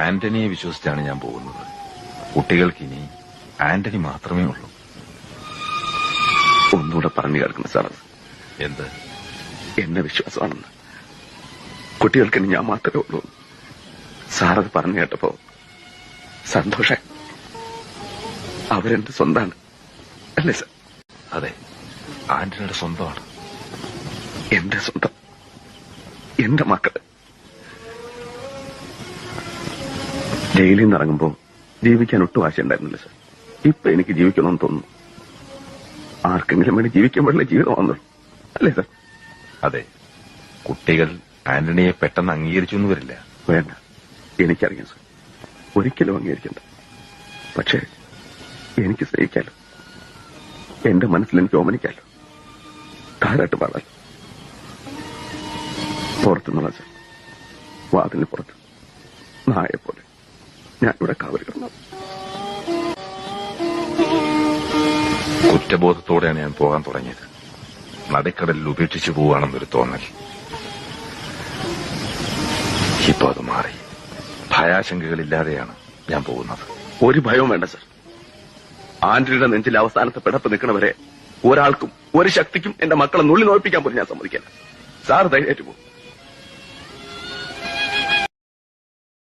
ആന്റണിയെ വിശ്വസിച്ചാണ് ഞാൻ പോകുന്നത്. കുട്ടികൾക്ക് ഇനി ആന്റണി മാത്രമേ ഉള്ളൂ. ഒന്നുകൂടെ പറഞ്ഞു കേൾക്കണം സാർ. എന്ത്? എന്നെ വിശ്വാസമാണെന്ന്. കുട്ടികൾക്ക് ഇനി ഞാൻ മാത്രമേ ഉള്ളൂ. സാർ അത് പറഞ്ഞു കേട്ടപ്പോ സന്തോഷ അവരെന്റെ സ്വന്താണ്. അല്ലേ സാർ? അതെ. ആന്റണിയുടെ സ്വന്തമാണ്. എന്റെ സ്വന്തം. എന്റെ മക്കൾ. ജയിലിൽ നിന്ന് ജീവിക്കാൻ ഒട്ടും ആശയുണ്ടായിരുന്നില്ല സാർ. ഇപ്പൊ എനിക്ക് ജീവിക്കണമെന്ന് തോന്നുന്നു. ആർക്കെങ്കിലും വേണ്ടി ജീവിക്കാൻ പാടില്ല ജീവിതം വന്നു അല്ലേ സാർ? അതെ. കുട്ടികൾ ആന്റണിയെ പെട്ടെന്ന് അംഗീകരിച്ചു എന്ന് വരില്ല. വേണ്ട. എനിക്കറിയാം സർ. ഒരിക്കലും അംഗീകരിക്കണ്ട. പക്ഷേ എനിക്ക് സ്നേഹിക്കാലോ. എന്റെ മനസ്സിൽ എനിക്ക് ഓമനിക്കാലോ. താരാട്ട് പാടാലോ. പുറത്തുനിന്നുള്ള സാർ. വാതിലിന് പുറത്ത് നായ ഞാൻ ഇവിടെ കാവൽ കിടന്നത് കുറ്റബോധത്തോടെയാണ് ഞാൻ പോകാൻ തുടങ്ങിയത്. നടുക്കടലിൽ ഉപേക്ഷിച്ചു പോവുകയാണെന്നൊരു തോന്നൽ. ഇപ്പൊ അത് മാറി. ഭയാശങ്കകളില്ലാതെയാണ് ഞാൻ പോകുന്നത്. ഒരു ഭയവും വേണ്ട സർ. ആന്റണിയുടെ നെഞ്ചിൽ അവസാനത്തെ പിടപ്പ് നിൽക്കണവരെ ഒരാൾക്കും ഒരു ശക്തിക്കും എന്റെ മക്കളെ നുള്ളി നോയിപ്പിക്കാൻ പോലും ഞാൻ സമ്മതിക്കില്ല. സാർ ധൈര്യമായിട്ട് പോകും